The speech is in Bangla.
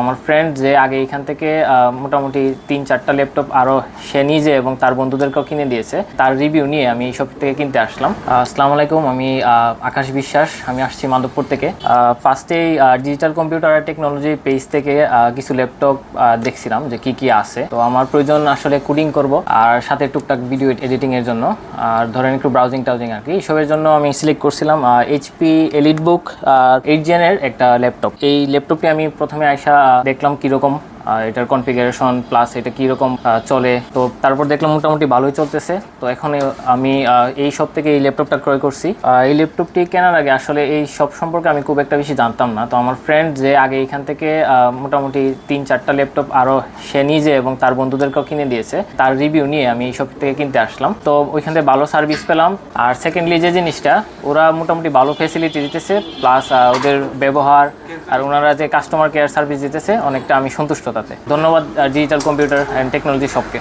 আমার ফ্রেন্ড যে আগে এখান থেকে মোটামুটি তিন চারটা ল্যাপটপ আরও সে নিজে এবং তার বন্ধুদেরকেও কিনে দিয়েছে। তার রিভিউ নিয়ে আমি এই শপ থেকে কিনতে আসলাম। আসসালামু আলাইকুম, আমি আকাশ বিশ্বাস। আমি আসছি মাধবপুর থেকে। ফার্স্টেই ডিজিটাল কম্পিউটার টেকনোলজি পেজ থেকে কিছু ল্যাপটপ দেখছিলাম যে কি কি আছে। তো আমার প্রয়োজন আসলে কুডিং করব আর সাথে টুকটাক ভিডিও এডিটিং এর জন্য। আর ধরেন একটু ব্রাউজিং টাউজিং আর কি। এইসবের জন্য আমি সিলেক্ট করছিলাম এইচপি এলিট বুক এইট জেনের একটা ল্যাপটপ এই ল্যাপটপটি আমি প্রথমে আইসা দেখলাম কীরকম এটার কনফিগারেশন প্লাস এটা কীরকম চলে। তো তারপর দেখলাম মোটামুটি ভালোই চলতেছে। তো এখন আমি এই সব থেকে এই ল্যাপটপটা ক্রয় করছি। এই ল্যাপটপটি কেনার আগে আসলে এই সব সম্পর্কে আমি খুব একটা বেশি জানতাম না। তো আমার ফ্রেন্ড যে আগে এখান থেকে মোটামুটি তিন চারটা ল্যাপটপ আরও সে নিজে এবং তার বন্ধুদেরকেও কিনে দিয়েছে। তার রিভিউ নিয়ে আমি এই সব থেকে কিনতে আসলাম। তো ওইখান থেকে ভালো সার্ভিস পেলাম। আর সেকেন্ডলি যে জিনিসটা, ওরা মোটামুটি ভালো ফেসিলিটি দিতেছে। প্লাস ওদের ব্যবহার আর ওনারা যে কাস্টমার কেয়ার সার্ভিস দিতেছে, অনেকটা আমি সন্তুষ্ট তাতে। ধন্যবাদ ডিজিটাল কম্পিউটার অ্যান্ড টেকনোলজি শপকে